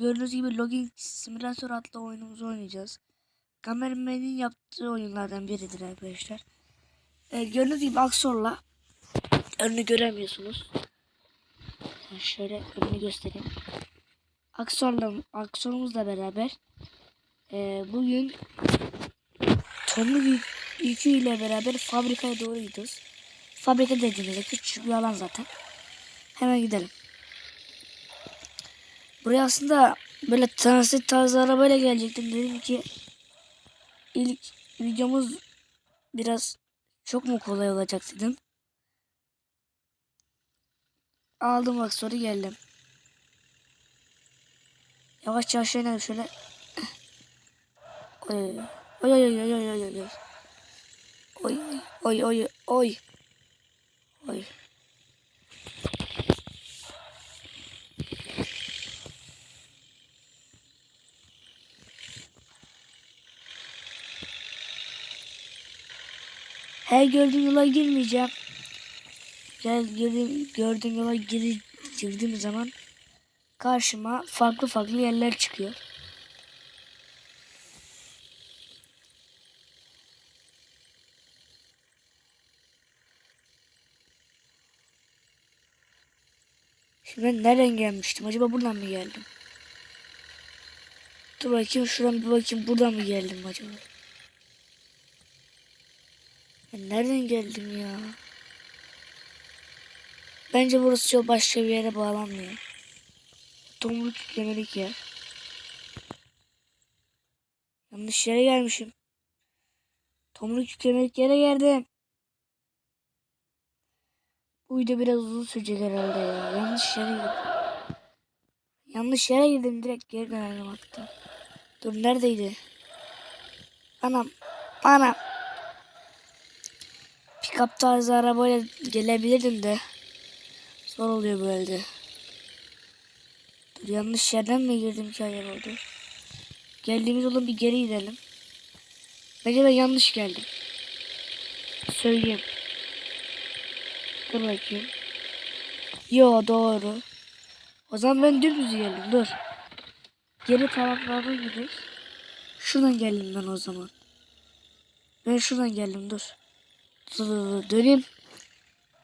gördüğünüz gibi Login Simulator adlı oyunumuzu oynayacağız. Kameramenin yaptığı oyunlardan biridir arkadaşlar. Ee, gördüğünüz gibi Aksor'la önünü göremiyorsunuz. Şöyle önünü göstereyim. Aksor'la Aksor'umuzla beraber e, bugün tonlu yük, yüküyle beraber fabrikaya doğru gidiyoruz. Fabrika dediğimizde küçük bir alan zaten. Hemen gidelim. Buraya aslında böyle transit tarzı arabayla gelecektim. Dedim ki ilk videomuz biraz çok mu kolay olacak dedim. Aldım bak soru geldim. Yavaş yavaş inelim şöyle. Oy oy oy oy oy oy oy. Oy oy oy oy. Oy. Her gördüğüm yola girmeyeceğim. Gel gördüğüm, gördüğüm yola gir, girdiğim zaman karşıma farklı farklı yerler çıkıyor. Şimdi ben nereden gelmiştim? Acaba buradan mı geldim? Dur bakayım şuradan bir bakayım buradan mı geldim acaba? Nereden geldim ya? Bence burası yol başka bir yere bağlanmıyor. Tomruk yüklemelik yer. Yanlış yere gelmişim. Tomruk yüklemelik yere geldim. Bu video biraz uzun sürecek herhalde ya. Yanlış yere girdim. Yanlış yere girdim direkt geri dönelim hatta. Dur neredeydi? Anam. Anam. Tarzı arabayla gelebilirdim de. Zor oluyor böyle. Dur yanlış yerden mi girdim ki acaba dur. Geldiğimiz yolun bir geri gidelim. Bence ben yanlış geldim. Söyleyeyim. Dur bakayım. Yo doğru. O zaman ben dümdüz geldim dur. Geri taraflardan gidiyoruz. Şuradan geldim ben o zaman. Ben şuradan geldim dur. Döneyim.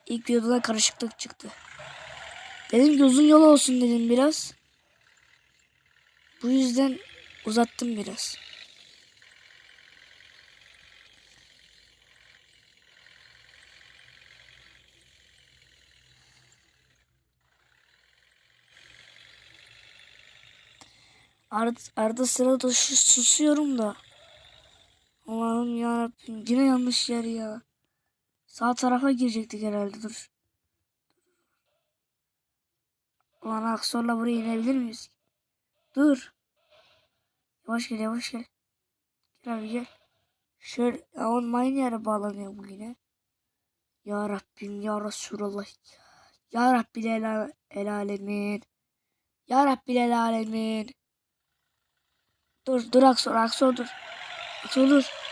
İlk videoda karışıklık çıktı. Dedim ki uzun yol olsun dedim biraz. Bu yüzden uzattım biraz. Arada, arada sırada susuyorum da. Allah'ım yarabbim yine yanlış yer ya. Sağ tarafa girecektik herhalde dur. Ulan Aksor'la buraya inebilir miyiz? Dur. Yavaş gel yavaş gel. Gel abi gel. Şöyle onun aynı yere bağlanıyor bu yine. Ya Rabbim ya Resulallah. Ya Rabbil el, el alemin. Ya Rabbil el alemin. Dur dur Aksor Aksor dur. Aksor dur.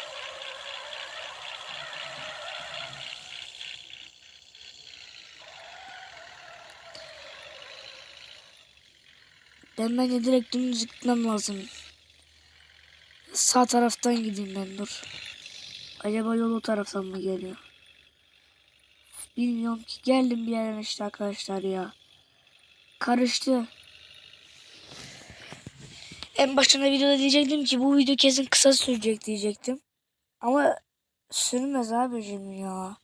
Ben bence direkt dümdüz gitmem lazım. Sağ taraftan gideyim ben dur. Acaba yol o taraftan mı geliyor? Bilmiyorum ki. Geldim bir yerden işte arkadaşlar ya. Karıştı. En başında videoda diyecektim ki bu video kesin kısa sürecek diyecektim. Ama sürmez abicim ya.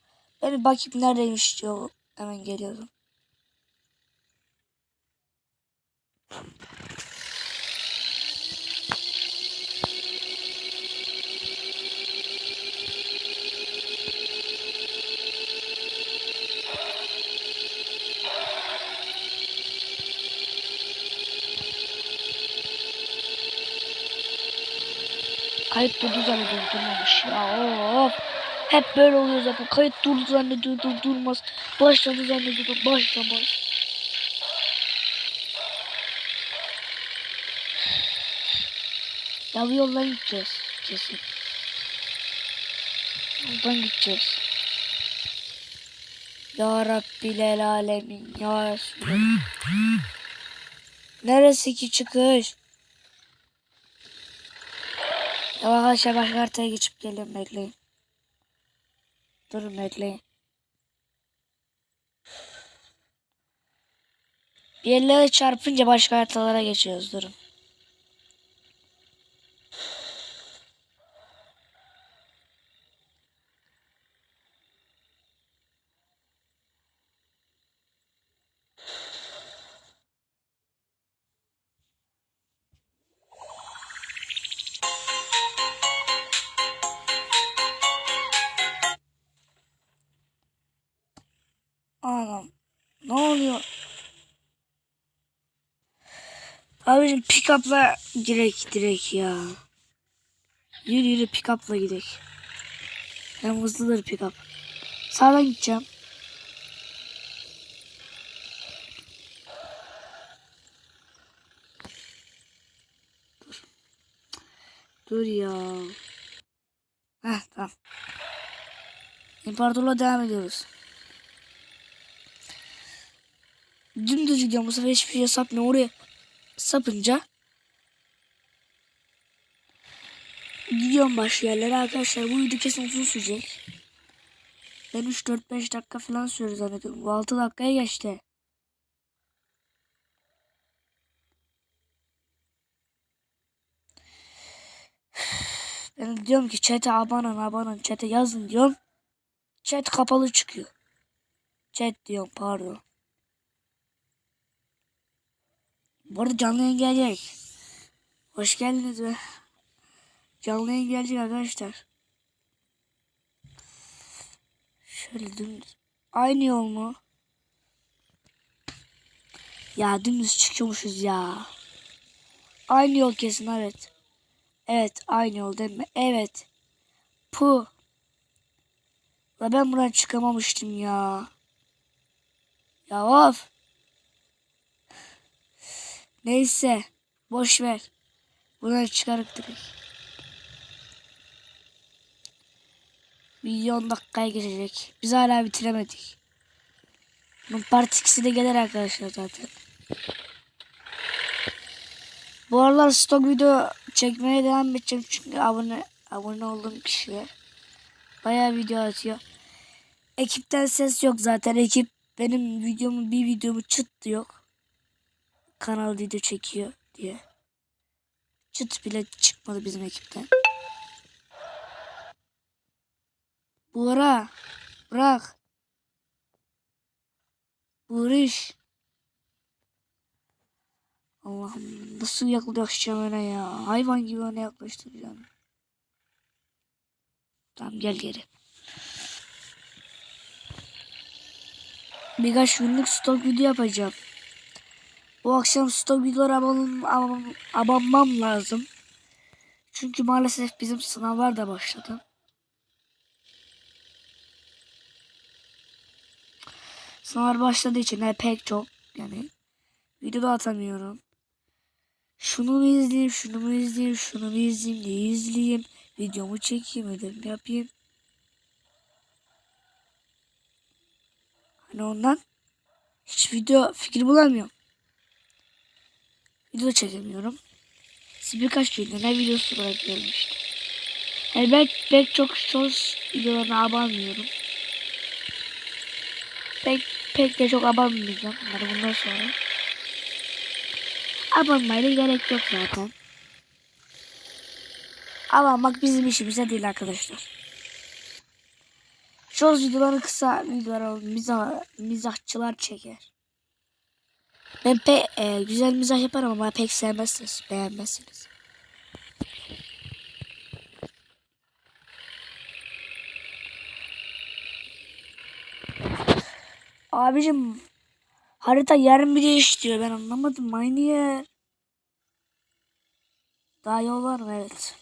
Ben bir bakayım neredeymiş diyor. Hemen geliyorum. Kayıt durdu zannediyorum durmamış ya of. Hep böyle oluyor zaten. Kayıt durdu zannediyordum durmaz. Başladı zannediyordum başlamaz. Ya bu yoldan gideceğiz kesin. Yoldan gideceğiz. Ya Rabbil alemin ya Resulallah. Neresi ki çıkış? Ya arkadaşlar başka haritaya geçip geliyorum bekleyin. Durun bekleyin. Bir yerlere çarpınca başka haritalara geçiyoruz durun. Abicim pick-up'la girek direkt ya. Yürü yürü pick-up'la gidek. Hem hızlıdır pick-up. Sağdan gideceğim. Dur. Dur ya. Heh tamam. İmparatorluğa devam ediyoruz. Dümdüz gidiyorum bu sefer hiçbir şey sapmıyor. Oraya sapınca gidiyorum başka yerlere arkadaşlar. Bu video kesin uzun sürecek. Ben 3-4-5 dakika falan sürüyor zannediyorum. Bu 6 dakikaya geçti. Ben diyorum ki chat'e abanın abanın chat'e yazın diyorum. Chat kapalı çıkıyor. Chat diyorum pardon. Bu arada canlı yayın gelecek. Hoş geldiniz be. Canlı yayın gelecek arkadaşlar. Şöyle dümdüz. Aynı yol mu? Ya dümdüz çıkıyormuşuz ya. Aynı yol kesin evet. Evet aynı yol değil mi? Evet. Pu. La ben buradan çıkamamıştım ya. Ya of. Neyse. Boş ver. Buradan çıkarıp direkt. 10 dakikaya geçecek. Biz hala bitiremedik. Bunun part 2'si de gelir arkadaşlar zaten. Bu aralar stok video çekmeye devam edeceğim çünkü abone abone olduğum kişiler bayağı video atıyor. Ekipten ses yok zaten. Ekip benim videomu bir videomu çıt yok. Kanal video çekiyor diye. Çıt bile çıkmadı bizim ekipten. Buğra bırak. Buğriş. Allah'ım nasıl yaklaşacağım öne ya. Hayvan gibi öne yaklaştıracağım. Tamam gel geri. Birkaç günlük stok video yapacağım. Bu akşam stok videoları abanmam, abanmam, abanmam lazım. Çünkü maalesef bizim sınavlar da başladı. Sınavlar başladığı için de pek çok yani video da atamıyorum. Şunu mu izleyeyim, şunu mu izleyeyim, şunu mu izleyeyim, ne izleyeyim, videomu çekeyim, ödevimi yapayım. Hani ondan hiç video fikir bulamıyorum. Video çekemiyorum. Siz birkaç günde ne videosu bırakıyorum işte. Yani pek çok sos videolarına abanmıyorum. Pek pek de çok abanmayacağım bunları bundan sonra. Abanmaya da gerek yok zaten. Abanmak bizim işimize değil arkadaşlar. Shorts videoları kısa videolar mizah, mizahçılar çeker. Ben pe e, güzel mizah yaparım ama pek sevmezsiniz, beğenmezsiniz. Abicim harita yarın bir değiştiriyor ben anlamadım aynı yer. Daha yol var mı? Evet.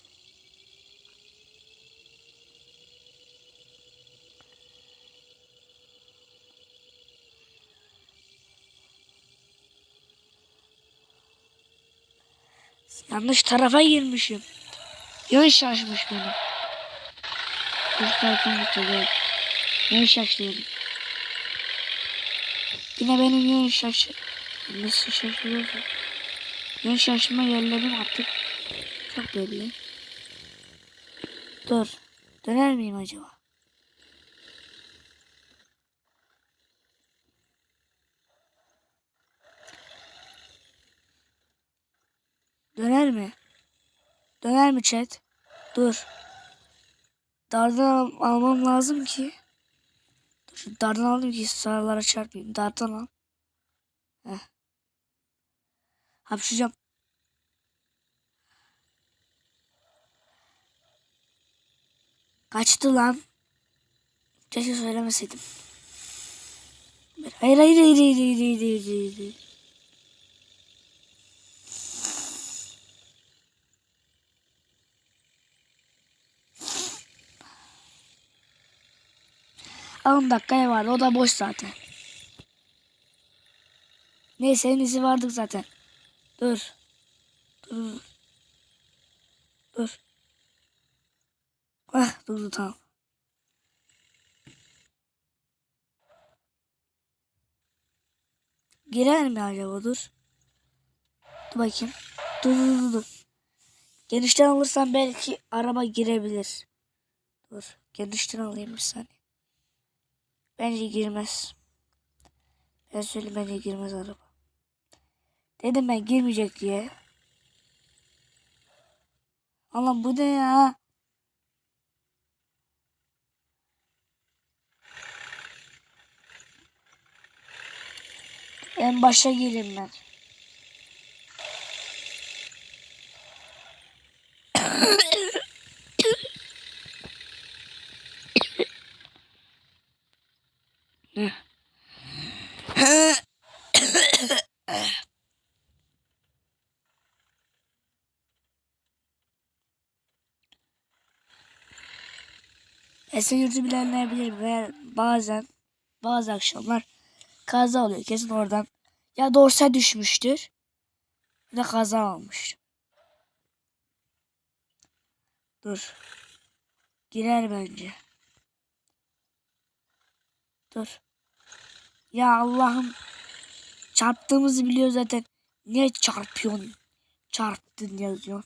Yanlış tarafa girmişim. Yön şaşmış beni. Çocuklar konuşuyor. Yön şaşlıyorum. Yine benim yön şaşı. Nasıl şaşırıyorsa. Ben şaşma yerlerim artık çok belli. Dur. Döner miyim acaba? Döner mi? Döner mi chat? Dur. Dardan al- almam lazım ki. Dur dardan alayım ki sarılara çarpayım. Dardan al. Heh. Hapşıracağım. Kaçtı lan. Keşke söylemeseydim. Hayır hayır hayır hayır hayır hayır hayır hayır. Hayır. On dakikaya var. O da boş zaten. Neyse en iyisi vardık zaten. Dur. Dur. Dur. Ah durdu tamam. Girer mi acaba dur. Dur bakayım. Dur dur dur. dur. Genişten alırsam belki araba girebilir. Dur. Genişten alayım bir saniye. Bence girmez. Ben söyleyeyim bence girmez araba. Dedim ben girmeyecek diye. Allah'ım bu ne ya? En başa gireyim ben. Esenyurt'u bilenler bilir ve bazen bazı akşamlar kaza oluyor. Kesin oradan ya dorsa düşmüştür ya da kaza olmuştur. Dur. Girer bence. Dur. Ya Allah'ım çarptığımızı biliyor zaten. Niye çarpıyorsun? Çarptın yazıyor.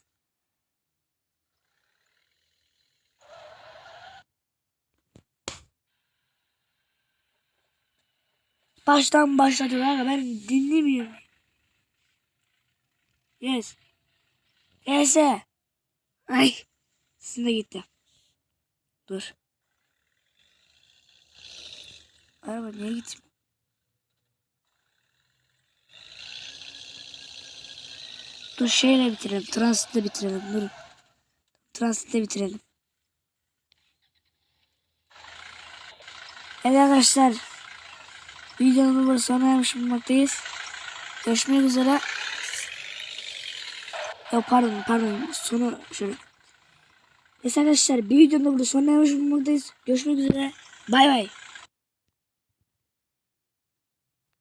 Baştan başlatıyor aga ben dinlemiyorum. Yes. Yes. Ay. Sizin de gitti. Dur. Araba niye gitmiyor? Dur şeyle bitirelim. Transitle bitirelim. Dur. Transitle bitirelim. Evet arkadaşlar. Videonun burada sona ermiş bulunmaktayız. Görüşmek üzere. Yok pardon pardon. Sonu şöyle. Neyse arkadaşlar bir videonun burada sona ermiş bulunmaktayız. Görüşmek üzere. Bay bay.